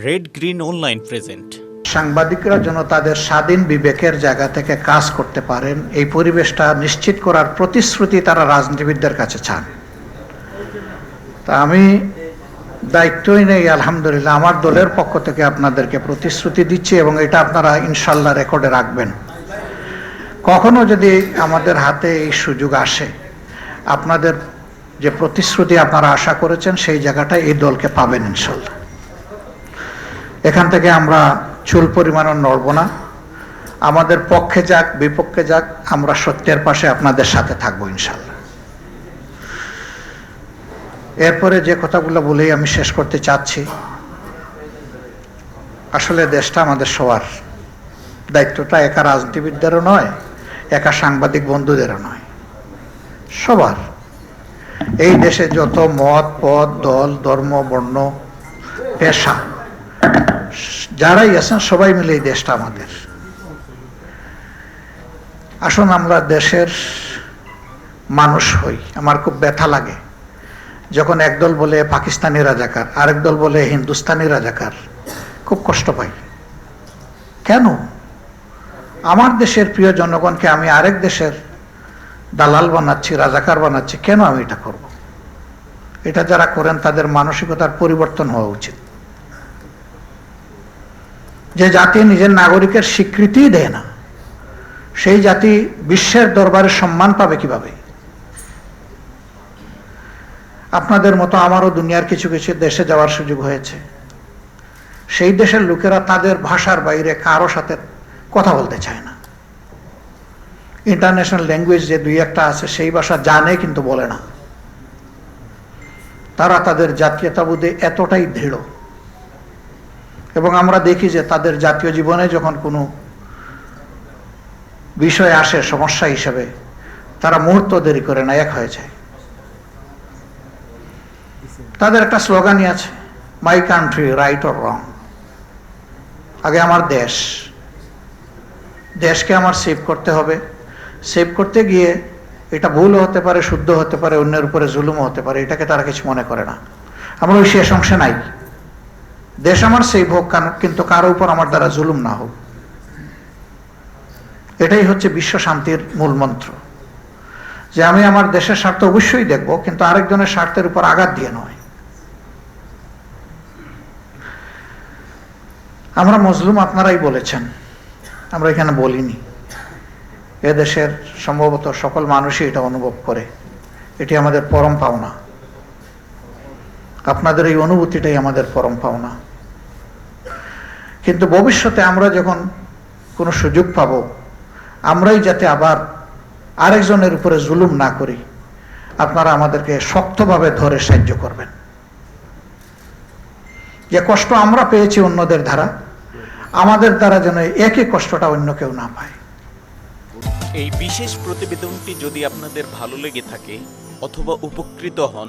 Red green online present সাংবাদিকরা যেন তাদের স্বাধীন বিবেকের জায়গা থেকে কাজ করতে পারেন, এই পরিবেশটা নিশ্চিত করার প্রতিশ্রুতি তারা রাজনীতিবিদদের কাছে চান। তা আমি দায়িত্বই নেই, আলহামদুলিল্লাহ, আমার দলের পক্ষ থেকে আপনাদেরকে প্রতিশ্রুতি দিচ্ছি এবং এটা আপনারা ইনশাল্লাহ রেকর্ডে রাখবেন। কখনো যদি আমাদের হাতে এই সুযোগ আসে, আপনাদের যে প্রতিশ্রুতি আপনারা আশা করেছেন, সেই জায়গাটায় এই দলকে পাবেন ইনশাল্লাহ। এখান থেকে আমরা চুল পরিমাণও নড়ব না। আমাদের পক্ষে যাক, বিপক্ষে যাক, আমরা সত্যের পাশে আপনাদের সাথে থাকব ইনশাল্লাহ এরপরে যে কথাগুলো বলেই আমি শেষ করতে চাচ্ছি, আসলে দেশটা আমাদের সবার দায়িত্বটা, একা রাজনীতিবিদদেরও নয়, একা সাংবাদিক বন্ধুদেরও নয়, সবার। এই দেশে যত মত, পদ, দল, ধর্ম, বর্ণ, পেশা যারাই আছেন, সবাই মিলে এই দেশটা আমাদের। আসুন আমরা দেশের মানুষ হই, আমার খুব ব্যথা লাগে। যখন একদল বলে পাকিস্তানি রাজাকার, আরেক দল বলে হিন্দুস্তানি রাজাকার, খুব কষ্ট পাই। কেন? আমার দেশের প্রিয় জনগণকে আমি আরেক দেশের দালাল বানাচ্ছি, রাজাকার বানাচ্ছি, কেন আমি এটা করব? এটা যারা করেন, তাদের মানসিকতার পরিবর্তন হওয়া উচিত। যে জাতি নিজের নাগরিকের স্বীকৃতিই দেয় না, সেই জাতি বিশ্বের দরবারে সম্মান পাবে কীভাবে? আপনাদের মতো আমারও দুনিয়ার কিছু কিছু দেশে যাওয়ার সুযোগ হয়েছে। সেই দেশের লোকেরা তাদের ভাষার বাইরে কারও সাথে কথা বলতে চায় না। ইন্টারন্যাশনাল ল্যাঙ্গুয়েজ যে দুই একটা আছে, সেই ভাষা জানে কিন্তু বলে না। তারা তাদের জাতীয়তাবোধে এতটাই দৃঢ়। এবং আমরা দেখি যে তাদের জাতীয় জীবনে যখন কোনো বিষয় আসে, সমস্যা হিসেবে, তারা মুহূর্ত দেরি করে না এক হয়ে যায়। তাদের একটা স্লোগানই আছে my country right or wrong আগে আমার দেশ। দেশকে আমার সেভ করতে হবে। সেভ করতে গিয়ে এটা ভুল হতে পারে শুদ্ধ হতে পারে, অন্যের উপরে জুলুমও হতে পারে, এটাকে তারা কিছু মনে করে না। আমরা ওই শেষ অংশে নাই। দেশ আমার সেই ভোগ কান- কিন্তু কারও উপর আমার দ্বারা জুলুম না হোক। এটাই হচ্ছে বিশ্ব শান্তির মূল মন্ত্র। যে আমি আমার দেশের স্বার্থ অবশ্যই দেখব, কিন্তু আরেকজনের স্বার্থের উপর আঘাত দিয়ে নয়। আমরা মজলুম আপনারাই বলেছেন, আমরা এখানে বলিনি। এদেশের সম্ভবত সকল মানুষই এটা অনুভব করে। এটি আমাদের পরম পাওনা। আপনাদের এই অনুভূতিটাই আমাদের পরম পাওনা। কিন্তু ভবিষ্যতে আমরা যখন কোনো সুযোগ পাব, আমরাই যাতে আবার আরেকজনের উপরে জুলুম না করি, আপনারা আমাদেরকে শক্তভাবে ধরে সাহায্য করবেন। যে কষ্ট আমরা পেয়েছি অন্যদের দ্বারা, আমাদের দ্বারা যেন একই কষ্টটা অন্য কেউ না পায়। এই বিশেষ প্রতিবেদনটি যদি আপনাদের ভালো লেগে থাকে অথবা উপকৃত হন